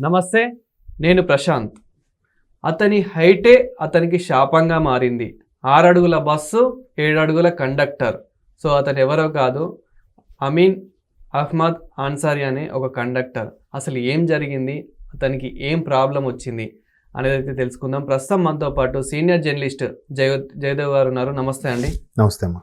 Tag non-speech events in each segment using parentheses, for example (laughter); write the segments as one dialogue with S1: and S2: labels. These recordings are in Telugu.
S1: నమస్తే నేను ప్రశాంత్. అతని హైటే అతనికి శాపంగా మారింది. ఆరడుగుల బస్సు ఏడడుగుల కండక్టర్. సో అతను ఎవరో కాదు అమీన్ అహ్మద్ అన్సారీ అనే ఒక కండక్టర్. అసలు ఏం జరిగింది? అతనికి ఏం ప్రాబ్లం వచ్చింది? అనేది అయితే తెలుసుకుందాం. ప్రస్తుతం మనతో పాటు సీనియర్ జర్నలిస్ట్ జయ జయదేవ్ గారు ఉన్నారు. నమస్తే అండి.
S2: నమస్తే అమ్మా.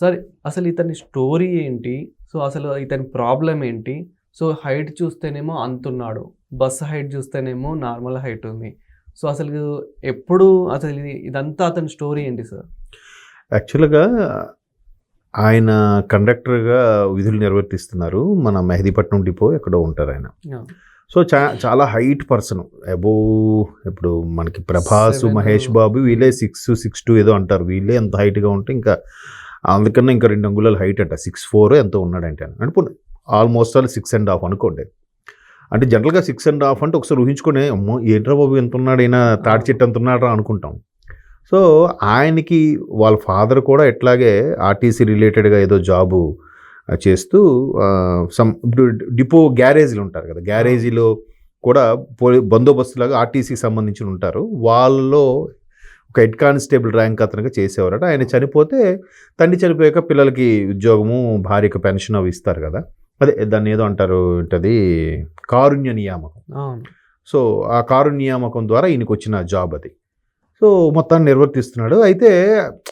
S1: సార్ అసలు ఇతని స్టోరీ ఏంటి? సో అసలు ఇతని ప్రాబ్లం ఏంటి? సో హైట్ చూస్తేనేమో అంతున్నాడు. బస్ హైట్ చూస్తేనేమో నార్మల్ హైట్ ఉంది. సో అసలు ఎప్పుడు అసలు ఇది- ఇదంతా అతని స్టోరీ ఏంటి సార్?
S2: యాక్చువల్గా ఆయన కండక్టర్గా విధులు నిర్వర్తిస్తున్నారు. మన మెహదీపట్నం డిపో ఎక్కడో ఉంటారు ఆయన. సో చా చాలా హైట్ పర్సన్. అబో ఇప్పుడు మనకి ప్రభాస్. మహేష్ బాబు వీళ్ళే సిక్స్ సిక్స్ టూ ఏదో అంటారు. వీళ్ళే ఎంత హైట్గా ఉంటే ఇంకా అందుకన్నా ఇంకా రెండు అంగుళాలు హైట్ అంట. సిక్స్ ఫోర్ ఎంతో ఉన్నాడంటే ఆయన. అంటే almost all six and half అనుకోండి. అంటే జనరల్గా సిక్స్ అండ్ హాఫ్ అంటే ఒకసారి ఊహించుకునే అమ్మో ఏంట్రా బాబు ఎంత ఉన్నాడు అయినా తాటి చెట్టు ఎంత ఉన్నాడు అనుకుంటాం. సో ఆయనకి వాళ్ళ ఫాదర్ కూడా ఎట్లాగే ఆర్టీసీ రిలేటెడ్గా ఏదో జాబు చేస్తూ సమ్ ఇప్పుడు డిపో గ్యారేజీలు ఉంటారు కదా గ్యారేజీలో కూడా పోలీ బందోబస్తులాగా ఆర్టీసీకి సంబంధించి ఉంటారు. వాళ్ళలో ఒక హెడ్ కానిస్టేబుల్ ర్యాంక్ అతనిగా చేసేవారట. ఆయన చనిపోతే తండ్రి చనిపోయాక పిల్లలకి ఉద్యోగము భార్యకు పెన్షన్ అవి ఇస్తారు కదా. అదే దాన్ని ఏదో అంటారు ఏంటది? కారుణ్య నియామకం. సో ఆ కారు నియామకం ద్వారా ఈయనకు వచ్చిన జాబ్ అది. సో మొత్తాన్ని నిర్వర్తిస్తున్నాడు. అయితే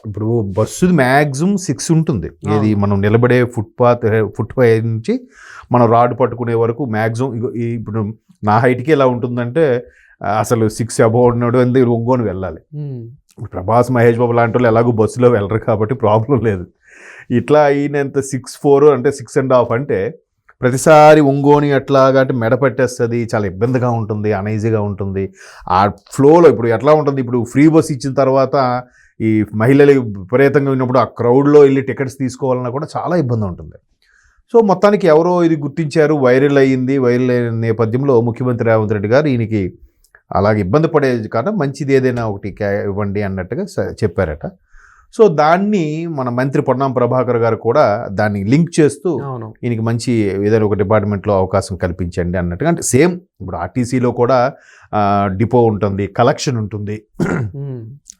S2: ఇప్పుడు బస్సు మ్యాక్సిమం సిక్స్ ఉంటుంది. ఏది
S1: అవును.
S2: మనం నిలబడే ఫుట్పాత్ ఫుట్పాత్ నుంచి మనం రాడ్ పట్టుకునే వరకు మ్యాక్సిమం ఇప్పుడు నా హైట్కి ఎలా ఉంటుందంటే అసలు సిక్స్ అబౌవ్ ఉన్నాడు ఎందుకు ఒంగోని వెళ్ళాలి. ప్రభాస్ మహేష్ బాబు లాంటి వాళ్ళు ఎలాగో బస్సులో వెళ్ళరు కాబట్టి ప్రాబ్లం లేదు. ఇట్లా ఈయనంత సిక్స్ ఫోర్ అంటే సిక్స్ అండ్ హాఫ్ అంటే ప్రతిసారి ఒంగోని అట్లాగా అంటే మెడ పట్టేస్తుంది చాలా ఇబ్బందిగా ఉంటుంది అనీజీగా ఉంటుంది. ఆ ఫ్లోలో ఇప్పుడు ఎట్లా ఉంటుంది? ఇప్పుడు ఫ్రీ బస్ ఇచ్చిన తర్వాత ఈ మహిళలు విపరీతంగా ఉన్నప్పుడు ఆ క్రౌడ్లో వెళ్ళి టికెట్స్ తీసుకోవాలన్నా కూడా చాలా ఇబ్బంది ఉంటుంది. సో మొత్తానికి ఎవరో ఇది గుర్తించారు వైరల్ అయ్యింది. వైరల్ అయిన నేపథ్యంలో ముఖ్యమంత్రి రేవంత్ రెడ్డి గారు ఈయనకి అలాగే ఇబ్బంది పడేది కాదు మంచిది ఏదైనా ఒకటి క్యా- ఇవ్వండి అన్నట్టుగా చెప్పారట. సో దాన్ని మన మంత్రి పొన్నం ప్రభాకర్ గారు కూడా దాన్ని లింక్ చేస్తూ ఈయనకి మంచి ఏదైనా ఒక డిపార్ట్మెంట్లో అవకాశం కల్పించండి అన్నట్టుగా అంటే సేమ్ ఇప్పుడు ఆర్టీసీలో కూడా డిపో ఉంటుంది కలెక్షన్ ఉంటుంది.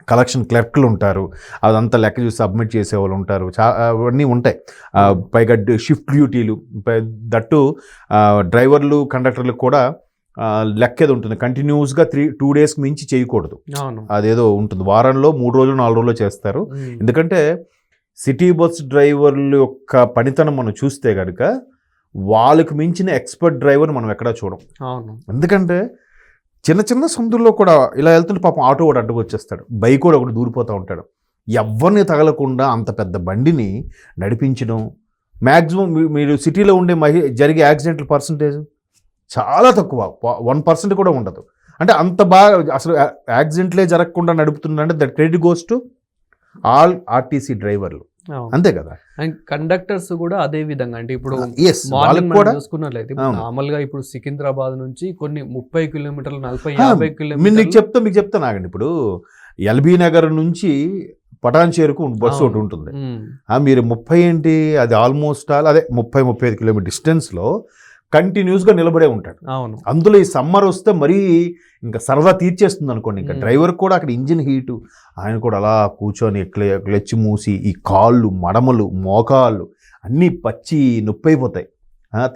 S2: కలెక్షన్ క్లర్క్లు ఉంటారు. అదంతా లెక్క చూసి సబ్మిట్ చేసే వాళ్ళు ఉంటారు. చా అవన్నీ ఉంటాయి. పైగా షిఫ్ట్ డ్యూటీలు దట్టు డ్రైవర్లు కండక్టర్లు కూడా లెక్కేది ఉంటుంది. కంటిన్యూస్గా త్రీ టూ డేస్కి మించి చేయకూడదు. అదేదో ఉంటుంది. వారంలో మూడు రోజులు నాలుగు రోజులు చేస్తారు. ఎందుకంటే సిటీ బస్ డ్రైవర్ల యొక్క పనితనం మనం చూస్తే కనుక వాళ్ళకు మించిన ఎక్స్పర్ట్ డ్రైవర్ మనం ఎక్కడా చూడం. ఎందుకంటే చిన్న చిన్న సందుల్లో కూడా ఇలా వెళ్తుంటే పాపం ఆటో కూడా అడ్డుకు వచ్చేస్తాడు. బైక్ కూడా ఒకటి దూరిపోతూ ఉంటాడు. ఎవరిని తగలకుండా అంత పెద్ద బండిని నడిపించడం మ్యాక్సిమం మీరు సిటీలో ఉండే మహి జరిగే యాక్సిడెంట్ల పర్సంటేజ్ చాలా తక్కువ. వన్ పర్సెంట్ కూడా ఉండదు. అంటే అంత బాగా అసలు యాక్సిడెంట్లే జరగకుండా నడుపుతుందంటే that credit goes to all RTC డ్రైవర్లు. అంతే కదా?
S1: అండ్ కండక్టర్స్ కూడా అదే విధంగా. అంటే ఇప్పుడు మార్నింగ్
S2: కూడా
S1: చూసుకున్నట్లయితే ఇప్పుడు
S2: అవును.
S1: నార్మల్గా ఇప్పుడు సికింద్రాబాద్ నుంచి కొన్ని ముప్పై కిలోమీటర్లు నలభై యాభై
S2: నీకు
S1: కిలోమీటర్లు
S2: చెప్తా మీకు చెప్తాను ఆగండి ఇప్పుడు ఎల్బీ నగర్ నుంచి పటాన్ చేరుకు బస్సు ఒకటి. ఉంటుంది. మీరు ముప్పై ఏంటి? అది ఆల్మోస్ట్ ఆల్ అదే ముప్పై ముప్పై ఐదు కిలోమీటర్ డిస్టెన్స్లో కంటిన్యూస్గా నిలబడే ఉంటాడు.
S1: అవును.
S2: అందులో ఈ సమ్మర్ వస్తే మరీ ఇంకా సరదా తీర్చేస్తుంది అనుకోండి ఇంకా. డ్రైవర్ కూడా అక్కడ ఇంజిన్ హీటు ఆయన కూడా అలా కూర్చొని క్లె క్లచ్ మూసి ఈ కాళ్ళు మడమలు మోకాళ్ళు అన్నీ పచ్చి నొప్పి అయిపోతాయి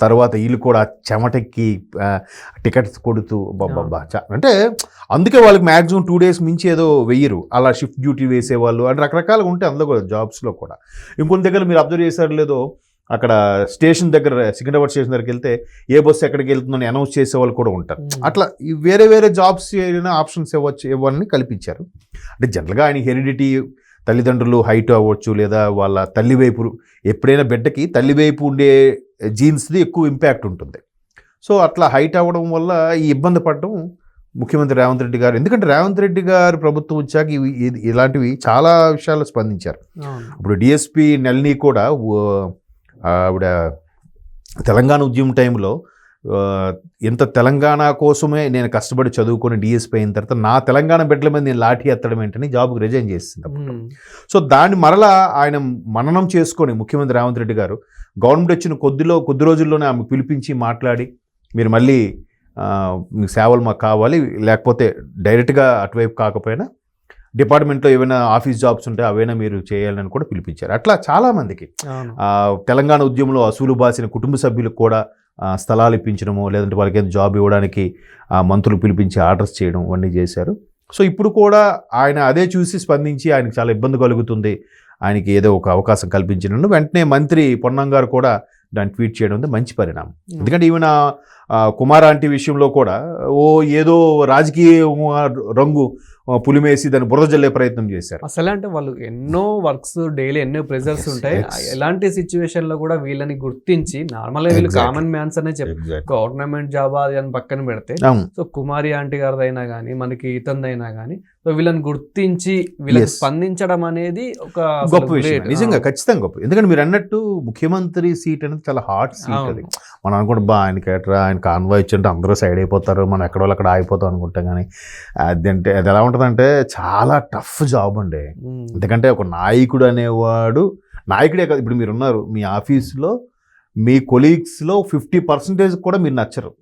S2: తర్వాత వీళ్ళు కూడా చెమటెక్కి టికెట్స్ కొడుతూ బాబా అంటే అందుకే వాళ్ళకి మ్యాక్సిమం టూ డేస్ మించి ఏదో వెయ్యరు. అలా షిఫ్ట్ డ్యూటీ వేసేవాళ్ళు అంటే రకరకాలుగా ఉంటాయి అందులో కూడా జాబ్స్లో కూడా. ఇంకొన్ని దగ్గర మీరు అబ్జర్వ్ చేశారు లేదో అక్కడ స్టేషన్ దగ్గర సికింద్రాబాద్ స్టేషన్ దగ్గరికి వెళ్తే ఏ బస్సు ఎక్కడికి వెళ్తుందని అనౌన్స్ చేసే వాళ్ళు కూడా ఉంటారు.
S1: మ్మ్.
S2: అట్లా వేరే వేరే జాబ్స్ ఏదైనా ఆప్షన్స్ ఇవ్వచ్చు ఇవ్వాలని కల్పించారు. అంటే జనరల్గా ఆయన హెరిడిటీ తల్లిదండ్రులు హైట్ అవ్వచ్చు లేదా వాళ్ళ తల్లి వైపు ఎప్పుడైనా బిడ్డకి తల్లి వైపు ఉండే జీన్స్ది ఎక్కువ ఇంపాక్ట్ ఉంటుంది. సో అట్లా హైట్ అవ్వడం వల్ల ఈ ఇబ్బంది పడడం ముఖ్యమంత్రి రేవంత్ రెడ్డి గారు ఎందుకంటే రేవంత్ రెడ్డి గారు ప్రభుత్వం వచ్చాక ఇలాంటివి చాలా విషయాలు స్పందించారు. ఇప్పుడు డిఎస్పి నెల్ని కూడా ఆవిడ తెలంగాణ ఉద్యమం టైంలో ఇంత తెలంగాణ కోసమే నేను కష్టపడి చదువుకొని డిఎస్పీ అయిన తర్వాత నా తెలంగాణ బిడ్డల మీద నేను లాఠీ ఎత్తడం ఏంటని జాబ్కి రిజైన్ చేసింది. సో దాన్ని మరలా ఆయన మననం చేసుకొని ముఖ్యమంత్రి రేవంత్ రెడ్డి గారు గవర్నమెంట్ వచ్చిన కొద్దిలో కొద్ది రోజుల్లోనే ఆమె పిలిపించి మాట్లాడి మీరు మళ్ళీ మీ సేవలు మాకు కావాలి లేకపోతే డైరెక్ట్గా అటువైపు కాకపోయినా డిపార్ట్మెంట్లో ఏమైనా ఆఫీస్ జాబ్స్ ఉంటే అవైనా మీరు చేయాలని కూడా పిలిపించారు. అట్లా చాలామందికి తెలంగాణ ఉద్యమంలో అసూలు బాసిన కుటుంబ సభ్యులకు కూడా స్థలాలు ఇప్పించడము లేదంటే వాళ్ళకి జాబ్ ఇవ్వడానికి మంత్రులు పిలిపించి ఆర్డర్స్ చేయడం ఇవన్నీ చేశారు. సో ఇప్పుడు కూడా ఆయన అదే చూసి స్పందించి ఆయనకి చాలా ఇబ్బంది కలుగుతుంది. ఆయనకి ఏదో ఒక అవకాశం కల్పించినందుకు వెంటనే మంత్రి పొన్నం గారు కూడా దాన్ని ట్వీట్ చేయడం మంచి పరిణామం. ఎందుకంటే ఈవెన కుమార్ ఆంటీ విషయంలో కూడా ఓ ఏదో రాజకీయ రంగు పులిమేసి దాన్ని బురద జల్లే ప్రయత్నం చేశారు
S1: అసలు అంటే వాళ్ళు ఎన్నో వర్క్స్ డైలీ ఎన్నో ప్రెజర్స్ ఉంటాయి. ఎలాంటి సిచ్యువేషన్లో కూడా వీళ్ళని గుర్తించి నార్మల్ వీళ్ళు. కామన్ మ్యాన్స్ అనే
S2: Exactly.
S1: గవర్నమెంట్ జాబ్ అది అని పక్కన పెడితే సో కుమారి ఆంటీ గారిదైనా కానీ మనకి ఇతందైనా కానీ సో వీళ్ళని గుర్తించి
S2: Yes.
S1: స్పందించడం అనేది ఒక
S2: గొప్ప విషయం. నిజంగా ఖచ్చితంగా గొప్ప ఎందుకంటే మీరు అన్నట్టు ముఖ్యమంత్రి సీట్ అనేది చాలా హాట్ సీట్ అది. మనం అనుకుంటే బా ఆయన కేటరా ఆయన కాన్వాయ్ ఇచ్చింటే అందరూ సైడ్ అయిపోతారు. మనం ఎక్కడో అక్కడ ఆగిపోతాం అనుకుంటాం కానీ అదంటే అది ఎలా ఉంటుందంటే చాలా టఫ్ జాబ్ అండి. ఎందుకంటే ఒక నాయకుడు అనేవాడు నాయకుడే కాదు ఇప్పుడు మీరు ఉన్నారు మీ ఆఫీస్లో మీ కొలీగ్స్లో ఫిఫ్టీ పర్సెంటేజ్ కూడా మీరు నచ్చరు.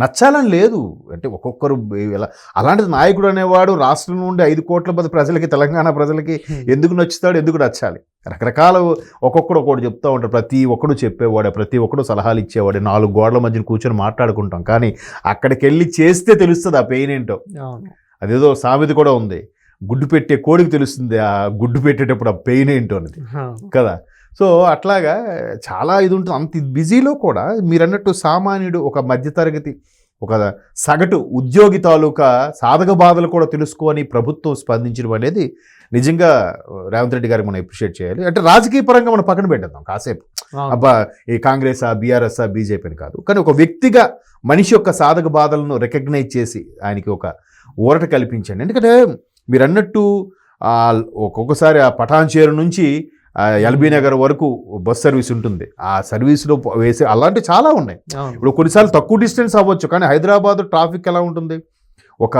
S2: నచ్చాలని లేదు. అంటే ఒక్కొక్కరు ఎలా అలాంటిది నాయకుడు అనేవాడు రాష్ట్రం నుండి ఐదు కోట్ల మంది ప్రజలకి తెలంగాణ ప్రజలకి ఎందుకు నచ్చుతాడు ఎందుకు నచ్చాలి? రకరకాల ఒక్కొక్కడు ఒక్కొక్కటి చెప్తూ ఉంటాడు. ప్రతి ఒక్కడు చెప్పేవాడే ప్రతి ఒక్కడు సలహాలు ఇచ్చేవాడే నాలుగు గోడల మధ్యన కూర్చొని మాట్లాడుకుంటాం. కానీ అక్కడికి వెళ్ళి చేస్తే తెలుస్తుంది ఆ పెయిన్ ఏంటో. అదేదో సామెత కూడా ఉంది. గుడ్డు పెట్టే కోడికి తెలుస్తుంది ఆ గుడ్డు పెట్టేటప్పుడు ఆ పెయిన్ ఏంటో అనేది. కదా? సో అట్లాగా చాలా ఇది ఉంటుంది అంత బిజీలో కూడా మీరు అన్నట్టు సామాన్యుడు ఒక మధ్యతరగతి ఒక సగటు ఉద్యోగి తాలూకా సాధక బాధలు కూడా తెలుసుకొని ప్రభుత్వం స్పందించడం అనేది నిజంగా రేవంత్ రెడ్డి గారికి మనం అప్రిషియేట్ చేయాలి. అంటే రాజకీయ పరంగా మనం పక్కన పెట్టేద్దాం కాసేపు. అబ్బా ఈ కాంగ్రెస్ ఆ బీఆర్ఎస్ ఆ బీజేపీ అని కాదు. కానీ ఒక వ్యక్తిగా మనిషి యొక్క సాధక బాధలను రికగ్నైజ్ చేసి ఆయనకి ఒక ఊరట కల్పించండి. ఎందుకంటే మీరు అన్నట్టు ఒక్కొక్కసారి ఆ పటాన్ చేరు నుంచి ఎల్బీ నగర్ వరకు బస్ సర్వీస్ ఉంటుంది. ఆ సర్వీస్లో వేసే అలాంటివి చాలా ఉన్నాయి. ఇప్పుడు కొన్నిసార్లు తక్కువ డిస్టెన్స్ అవ్వచ్చు కానీ హైదరాబాద్ ట్రాఫిక్ ఎలా ఉంటుంది? ఒక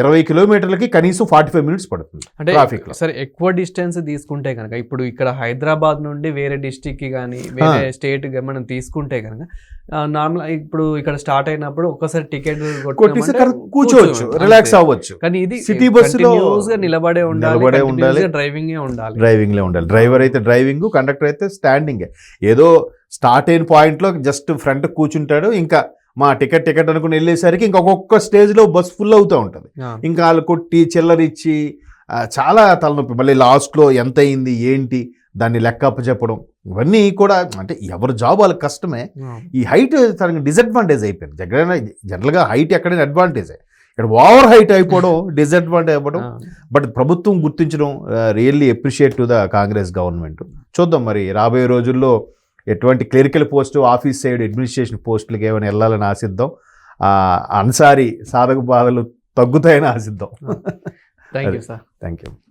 S2: ఇరవై కిలోమీటర్లకి కనీసం ఫార్టీ ఫైవ్ మినిట్స్ పడుతుంది
S1: అంటే
S2: ట్రాఫిక్లో
S1: సరే ఎక్కువ డిస్టెన్స్ తీసుకుంటే కనుక ఇప్పుడు ఇక్కడ హైదరాబాద్ నుండి వేరే డిస్టిక్కి కానీ వేరే స్టేట్ మనం తీసుకుంటే కనుక నార్మల్ ఇప్పుడు ఇక్కడ స్టార్ట్ అయినప్పుడు ఒక్కసారి టికెట్
S2: కొట్టేసి కూర్చోవచ్చు రిలాక్స్ అవ్వచ్చు.
S1: కానీ ఇది
S2: లో
S1: continuous గా నిలబడే ఉండాలి
S2: ఉండాలి.
S1: డ్రైవింగ్ ఉండాలి.
S2: డ్రైవింగ్లో ఉండాలి. డ్రైవర్ అయితే డ్రైవింగ్ కండక్టర్ అయితే స్టాండింగ్ ఏదో స్టార్ట్ అయిన పాయింట్లో జస్ట్ ఫ్రంట్ కూర్చుంటాడు ఇంకా మా టికెట్ టికెట్ అనుకుని వెళ్ళేసరికి ఇంకా ఒక్కొక్క స్టేజ్లో బస్ ఫుల్ అవుతూ ఉంటుంది. ఇంకా వాళ్ళు కొట్టి చిల్లరిచ్చి చాలా తలనొప్పి. మళ్ళీ లాస్ట్లో ఎంత అయింది ఏంటి దాన్ని లెక్కప్ప చెప్పడం ఇవన్నీ కూడా అంటే ఎవరి జాబ్ వాళ్ళకి కష్టమే. ఈ హైట్ తనకి డిసడ్వాంటేజ్ అయిపోయింది. జగన్ జనరల్గా హైట్ ఎక్కడైనా అడ్వాంటేజే. ఇక్కడ ఓవర్ హైట్ అయిపోవడం (laughs) డిసడ్వాంటేజ్ అయిపోవడం. బట్ ప్రభుత్వం గుర్తించడం really appreciate to the Congress government. చూద్దాం మరి రాబోయే రోజుల్లో ఎటువంటి clerical post office side administration పోస్టులకి ఏమైనా వెళ్ళాలని ఆశిద్దాం. ఆ, అన్సారీ సాధక బాధలు తగ్గుతాయని ఆశిద్దాం.
S1: Thank you sir.
S2: Thank you